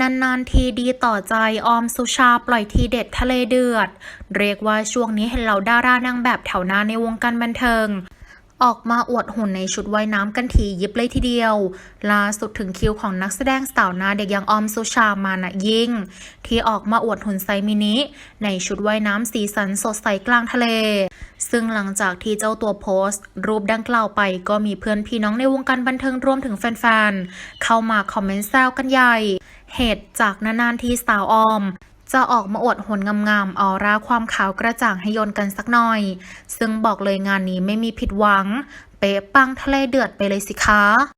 นานๆทีดีต่อใจออมสุชาปล่อยทีเด็ดทะเลเดือด เรียกว่าช่วงนี้เห็นเหล่าดารานางแบบแถวหน้าในวงการบันเทิงออกมาอวดหุ่นในชุดว่ายน้ำกันทียิบเลยทีเดียว ล่าสุดถึงคิวของนักแสดงสาวนาเด็กอย่างออมสุชามานะยิ่ง ที่ออกมาอวดหุ่นไซมินิ ในชุดว่ายน้ำสีสันสดใสกลางทะเล ซึ่งหลังจากที่เจ้าตัวโพสต์ รูปดังกล่าวไปก็มีเพื่อนพี่น้องในวงการบันเทิงรวมถึงแฟนๆ เข้ามาคอมเมนต์แซวกันใหญ่ เหตุจากนานๆทีสาวออม จะออกมาอวดหนงามๆออร่าความขาวกระจ่างให้โยนกันสักหน่อย ซึ่งบอกเลยงานนี้ไม่มีผิดหวัง เป๊ะปังทะเลเดือดไปเลยสิคะ